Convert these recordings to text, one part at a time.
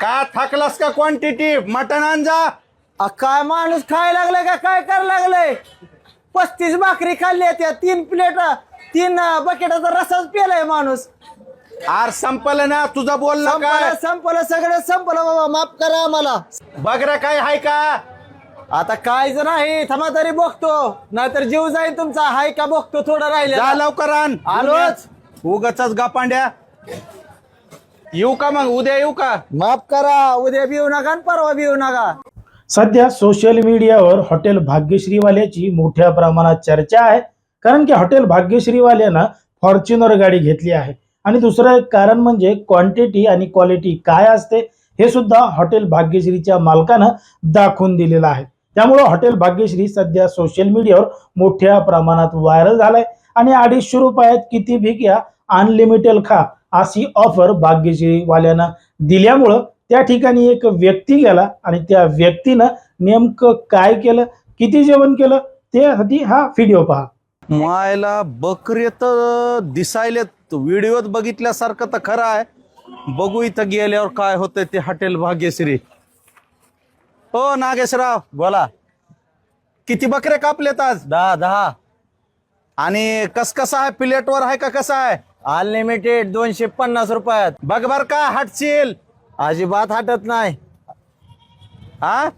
का थकलास का क्वांटिटी मटण आण जा अ, काय माणूस खायला लागलाय का? काय करायला लागलाय? पस्तीस भाकरी खाल्ली त्या तीन प्लेट तीन बकेटाचा रसाच पेलाय माणूस. आर संपलं ना? तुझं बोललं संपलं काय? संपलं सगळं संपलं बाबा. माफ करा आम्हाला. बघ रे काय हाय का? आता काय जर आहे थांबा तरी बघतो. नाहीतर जीव जाईल तुमचा. हाय का बघतो थोडं जा राहिलं लवकर आण. आलोच. उगच गपांड्या. येऊ का मग? उद्या येऊ का? माफ करा उद्या बिऊ नका आणि परवा बिऊ नका. सध्या सोशल मीडियावर हॉटेल भाग्यश्रीवाल्याची मोठ्या प्रमाणात चर्चा आहे. कारण की हॉटेल भाग्यश्रीवाल्यानं फॉर्च्युनर गाडी घेतली आहे. आणि दुसरं एक कारण म्हणजे क्वांटिटी आणि क्वालिटी काय असते हे सुद्धा हॉटेल भाग्यश्रीच्या मालकानं दाखवून दिलेलं आहे. त्यामुळं हॉटेल भाग्यश्री सध्या सोशल मीडियावर मोठ्या प्रमाणात व्हायरल झालाय. आणि अडीचशे रुपयात किती भी घ्या अनलिमिटेड खा. अशी ऑफर भाग्यश्रीवाल्यानं दिल्यामुळं त्या ठिकाणी एक व्यक्ती गेला आणि त्या व्यक्तीनं नेमकं काय केलं किती जेवण केलं त्यासाठी हा व्हिडिओ पहा. मायला बकरे तर दिसायलेत व्हिडिओत बघितल्यासारखं तर खरं आहे. बघू इथं गेल्यावर काय होतंय ते हॉटेल भाग्यश्री. हो नागेशराव बोला. किती बकरे कापलेत आज? दहा दहा. आणि कस कसा आहे प्लेटवर आहे का कसा आहे? अनलिमिटेड दोनशे पन्नास रुपयात. बघ बर का हटशील. अजिबात हटत नाही. हा?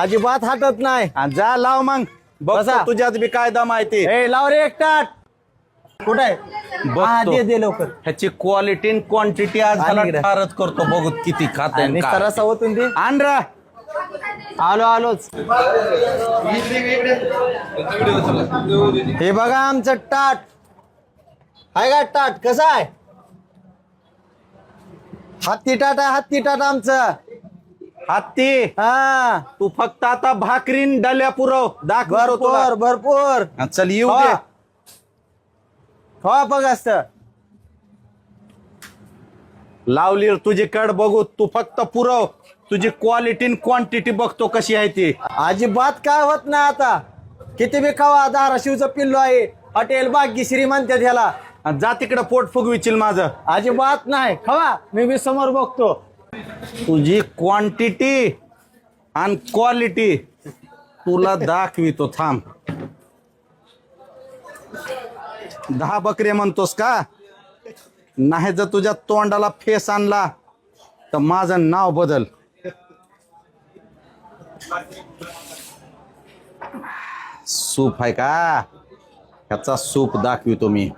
अजिबात हटत नाही. आणि जा लाव मग. बघ बसा. तुझ्यात बी कायदा माहिती. ए लाव रे एक टाट कुठे हा. दे दे लवकर. ह्याची क्वालिटी आणि क्वांटिटी आज आणि इकडे. फारच करतो. बघू किती खात आणि सरसा होतून दे. आण रा आलो आलोच. हे बघा आमचं टाट. आहे का टाट? कसं आहे? हत्ती टाट आहे हत्ती टाट आमचं. हत्ती? हा. तू फक्त आता भाकरीन डल्या पुरव दाखवतो भरपूर. भरपूर. हा, चल येऊ. दे. खवा बघ असत लावली तुझी कड बघू तू फक्त पुरव. तुझी क्वालिटी क्वांटिटी बघतो कशी आहे ती. अजिबात काय होत नाही आता. किती बी खावा धाराशिवचं पिल्लो आहे. हॉटेल भाग्यश्री म्हणतात ह्याला. जा तिकडे पोट फुगविशील माझं. अजिबात नाही. खवा मी बी समोर बघतो. तुझी क्वांटिटी आणि क्वालिटी तुला दाखवितो. थांब. दहा बकरे म्हणतोस का? नाही जर तुझ्या तोंडाला फेस आणला तर माझं नाव बदल. सूप आहे का? ह्याचा सूप दाखवितो मी.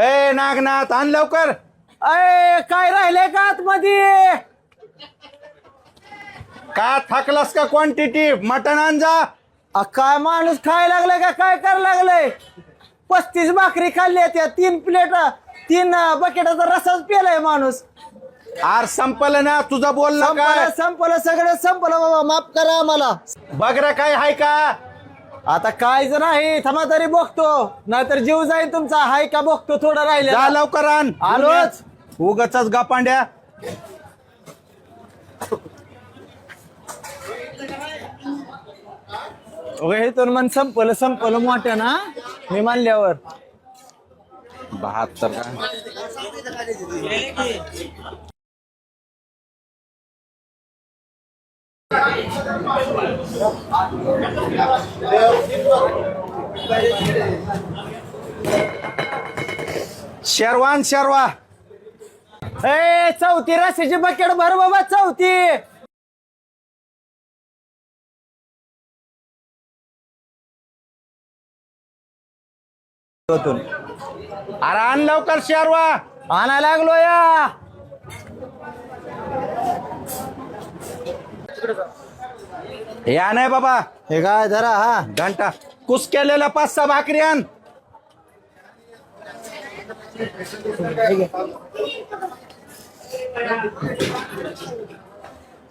ए नागनाथ आण लवकर. अय काय राहिलंय का आतमध्ये? का थकलास का क्वांटिटी मटण आण जा. अ, काय माणूस खायला लागलाय का? काय करायला लागलाय? पस्तीस भाकरी खाल्ली त्या तीन प्लेट तीन बकेटाचा रसाच पेलाय माणूस. आर संपलं ना तुझं बोललं संपलं काय? संपलं सगळं संपलं बाबा माफ करा आम्हाला. बघ रे काय हाय का? आता काय जर आहे थांबा तरी बघतो. नाहीतर जीव जाईल तुमचा. हाय का बघतो थोडं जा राहिलं लवकर आण. आलोच. उगच. गपांड्या इथून मन संपलं संपलं मोठ्या ना मी मानल्यावर. बहात्तर. का शेरवान शेरवा. ए चौथी रशीची बकेट भर बाबा चौथी. अरे आण लवकर शेरवा. आणा लागलो या. या नाही बाबा. हे काय धरा हा. घंटा. कुस केलेल्या पाच सहा भाकरी आण.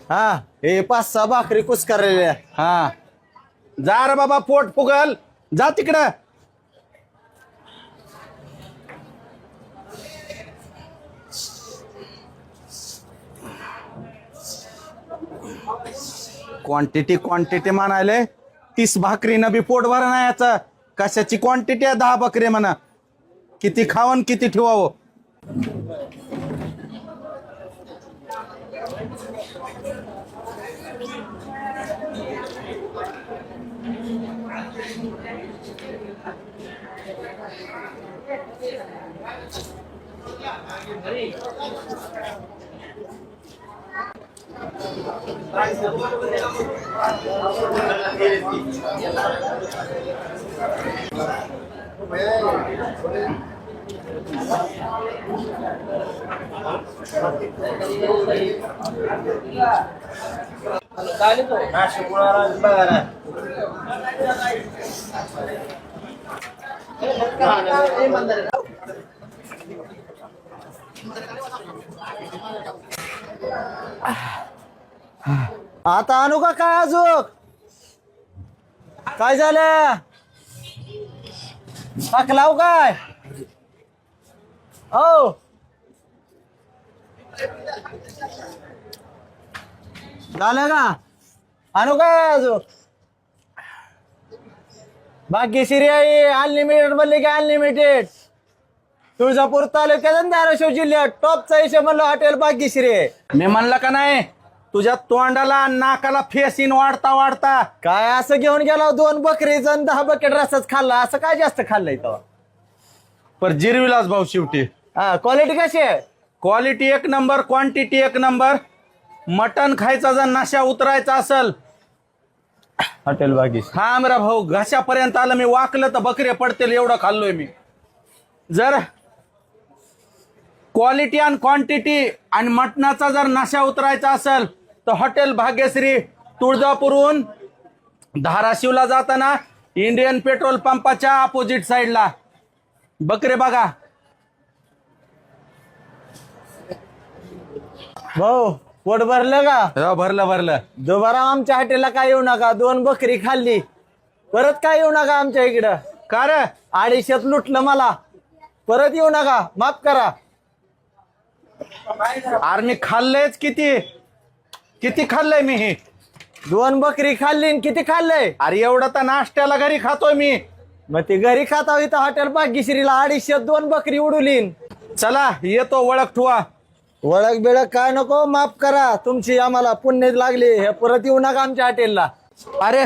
हा हे पाच सहा भाकरी कुस करायला हा. जा रे बाबा पोट फुगल. जा तिकडं. क्वांटिटी क्वांटिटी म्हणाले तीस भाकरीनं बी पोट भर ना कशाची क्वांटिटी आहे? दहा बकरी म्हणा. किती खावन किती ठेवावं? ماشي आता आणू का काय अजून? काय झालं? पाक लावू काय? हो. झालं का? आणू काय अजून? भाग्यश्री आहे अनलिमिटेड म्हणले की अनलिमिटेड तुळजापूर तालुक्यात धाराशिव जिल्ह्यात. टॉपचा हिशेब म्हणलं हॉटेल भाग्यश्री आहे मी म्हणलं का नाही? तुझ्या तोंडाला नाकाला फेसीन वाढता वाढता. काय असं घेऊन गेला दोन बकरीच आणि दहा बकेट रसाच खाल्ला? असं काय जास्त खाल्लंय तेव्हा पर जिरविलाच भाऊ शेवटी. हा क्वालिटी कशी आहे? क्वालिटी एक नंबर क्वांटिटी एक नंबर. मटन खायचा जर नशा उतरायचा असेल. हॉटेल बागीस हा मेरा भाऊ घशापर्यंत आलं मी. वाकलं तर बकरे पडतील एवढं खाल्लोय मी. जर क्वालिटी आणि क्वांटिटी आणि मटणाचा जर नशा उतरायचा असेल तर हॉटेल भाग्यश्री तुळजापूरहून धाराशिवला जाताना इंडियन पेट्रोल पंपाच्या अपोजिट साईडला बकरे बघा भाऊ पोट भरलं का? हो, भरलं भरलं. दुबारा आमच्या हॉटेलला काय येऊ नका. दोन बकरी खाल्ली. परत काय येऊ नका आमच्या इकडं. का रे? अडीचशेत लुटलं मला. परत येऊ नका. माफ करा. अरे मी खाल्लंयच किती? किती खाल्लंय मी हे? दोन बकरी खाल्ली आणि किती खाल्लंय? अरे एवढं तर नाश्त्याला घरी खातोय मी. मग ते घरी खाता इथं हॉटेल भाग्यश्रीला अडीचशेत दोन बकरी उडवलीन चला येतो ओळख ठुवा. ओळख बिळख काय नको माफ करा. तुमची आम्हाला पुण्य लागली. हे परत येऊ नका आमच्या हॉटेलला. अरे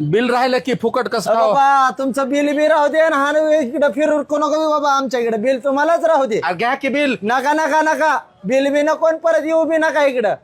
बिल राहिलं की फुकट कसं अरे खावं? बाबा तुमचं बिल बी राहू दे आणि हा इकडे फिरून नको बी बाबा आमच्या इकडे बिल तुम्हालाच राहू दे. अरे घ्या की बिल. नका नका नका. बिल बी नको आणि परत येऊ बी नका इकडं.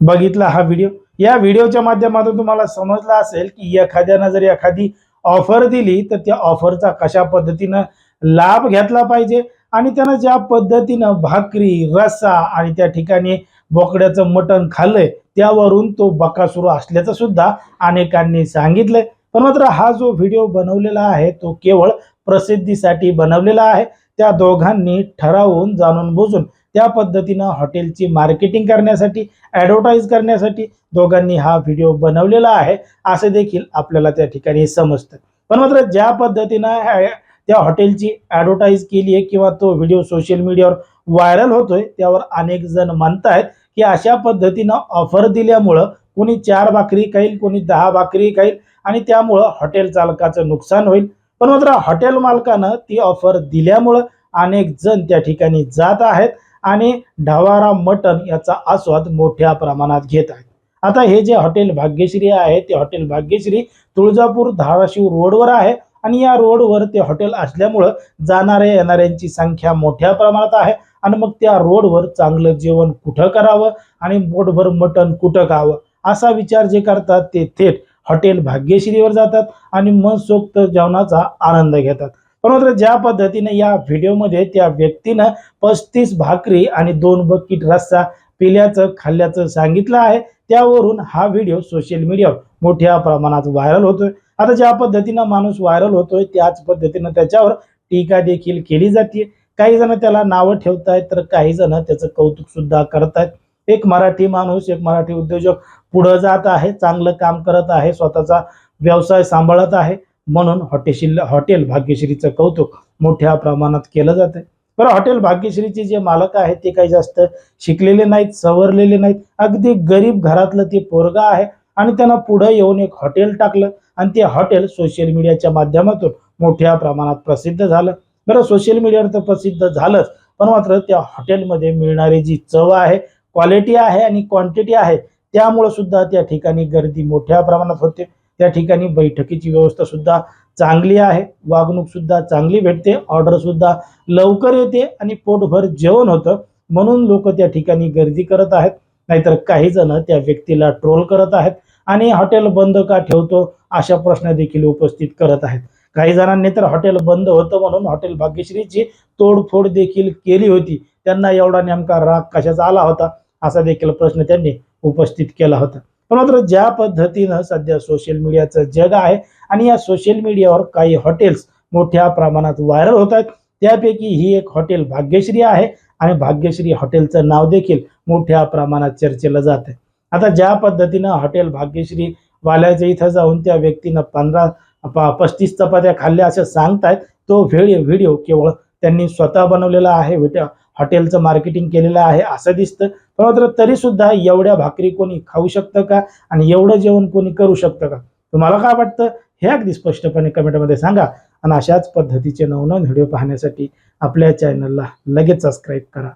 बघितला हा व्हिडिओ या व्हिडिओच्या माध्यमातून तुम्हाला समजलं असेल की एखाद्यानं जर एखादी ऑफर दिली तर त्या ऑफरचा कशा पद्धतीनं लाभ घेतला पाहिजे? आणि त्यानं ज्या पद्धतीनं भाकरी रस्सा आणि त्या ठिकाणी बोकड्याचं मटण खाल्लंय त्यावरून तो बकासूर असल्याचं सुद्धा अनेकांनी सांगितलंय. पण मात्र हा जो व्हिडिओ बनवलेला आहे तो केवळ प्रसिद्धीसाठी बनवलेला आहे. त्या दोघांनी ठरवून जाणून बुजून त्या पद्धतीनं हॉटेलची मार्केटिंग करण्यासाठी ॲडव्हर्टाईज करण्यासाठी दोघांनी हा व्हिडिओ बनवलेला आहे. असे देखील आपल्याला त्या ठिकाणी समजतं. पण मात्र ज्या पद्धतीनं त्या हॉटेलची ॲडव्हर्टाईज केली आहे किंवा तो व्हिडिओ सोशल मीडियावर व्हायरल होतोय त्यावर अनेक जण आहेत की अशा पद्धतीनं ऑफर दिल्यामुळं कोणी चार भाकरी खाईल कोणी दहा भाकरी खाईल आणि त्यामुळं हॉटेल चालकाचं नुकसान होईल. पण मात्र हॉटेल मालकानं ती ऑफर दिल्यामुळं अनेक जण त्या ठिकाणी जात आहेत. आणि ढवारा मटन याचा आस्वाद मोठ्या प्रमाणात घेत आहेत आता हे जे हॉटेल भाग्यश्री आहे ते हॉटेल भाग्यश्री तुळजापूर धाराशिव रोडवर आहे आणि या रोडवर ते हॉटेल असल्यामुळं जाणाऱ्या येणाऱ्यांची संख्या मोठ्या प्रमाणात आहे आणि मग त्या रोडवर चांगलं जेवण कुठं करावं आणि मोठभर मटण कुठं खावं असा विचार जे करतात ते थेट हॉटेल भाग्यश्रीवर जातात आणि मनसोक्त जेवणाचा आनंद घेतात. मात्र ज्या पद्धतीने या व्हिडिओमध्ये त्या व्यक्तीनं पस्तीस भाकरी आणि दोन बकेट रस्सा पिल्याचं खाल्ल्याचं सांगितलं आहे त्यावरून हा व्हिडिओ सोशल मीडियावर मोठ्या प्रमाणात व्हायरल होतोय. आता ज्या पद्धतीनं माणूस व्हायरल होतोय त्याच पद्धतीनं त्याच्यावर टीका देखील केली जाते काही जण त्याला नावं ठेवतायत तर काही जण त्याचं कौतुक सुद्धा करतायत. एक मराठी माणूस एक मराठी उद्योजक पुढं जात आहे चांगलं काम करत आहे स्वतःचा व्यवसाय सांभाळत आहे. म्हणून हॉटेशील हॉटेल भाग्यश्रीचं कौतुक मोठ्या प्रमाणात केलं जातं बरं हॉटेल भाग्यश्रीचे जे मालक आहेत ते काही जास्त शिकलेले नाहीत सवरलेले नाहीत. अगदी गरीब घरातलं ते पोरगा आहे आणि त्यांना पुढं येऊन एक हॉटेल टाकलं आणि ते हॉटेल सोशल मीडियाच्या माध्यमातून मोठ्या प्रमाणात प्रसिद्ध झालं. बरं सोशल मीडियावर तर प्रसिद्ध झालंच पण मात्र त्या हॉटेलमध्ये मिळणारी जी चव आहे क्वालिटी आहे आणि क्वांटिटी आहे त्यामुळं सुद्धा त्या ठिकाणी गर्दी मोठ्या प्रमाणात होते. त्या ठिकाणी बैठकीची व्यवस्था सुद्धा चांगली आहे. वागणूक सुद्धा चांगली भेटते. ऑर्डर सुद्धा लवकर येते आणि पोटभर जेवण होतं. म्हणून लोक त्या ठिकाणी गर्दी करत आहेत. नाहीतर काही जण त्या व्यक्तीला ट्रोल करत आहेत आणि हॉटेल बंद का ठेवतो अशा प्रश्न देखील उपस्थित करत आहेत. काही जणांनी तर हॉटेल बंद होतं म्हणून हॉटेल भाग्यश्रीची तोडफोड देखील केली होती. त्यांना एवढा नेमका राग कशाचा आला होता? असा देखील प्रश्न त्यांनी उपस्थित केला होता. पण मात्र ज्या पद्धतीनं सध्या सोशल मीडियाचं जग आहे आणि या सोशल मीडियावर काही हॉटेल्स मोठ्या प्रमाणात व्हायरल होत आहेत त्यापैकी ही एक हॉटेल भाग्यश्री आहे आणि भाग्यश्री हॉटेलचं नाव देखील मोठ्या प्रमाणात चर्चेला जात आहे. आता ज्या पद्धतीनं हॉटेल भाग्यश्री वाल्याच्या इथं जाऊन त्या व्यक्तीनं पंधरा प- पस्तीस चपात्या खाल्ल्या असं सांगतायत तो व्हिडिओ व्हिडिओ केवळ त्यांनी स्वतः बनवलेला आहे हॉटेलचं मार्केटिंग केलेलं आहे असं दिसतं. मात्र तरी सुद्धा एवढ्या भाकरी कोणी खाऊ शकतं का? आणि एवढं जेवण कोणी करू शकतं का? तुम्हाला काय वाटतं? हे अगदी स्पष्टपणे कमेंटमध्ये सांगा. आणि अशाच पद्धतीचे नवनवीन व्हिडिओ पाहण्यासाठी आपल्या चॅनलला लगेच सबस्क्राईब करा.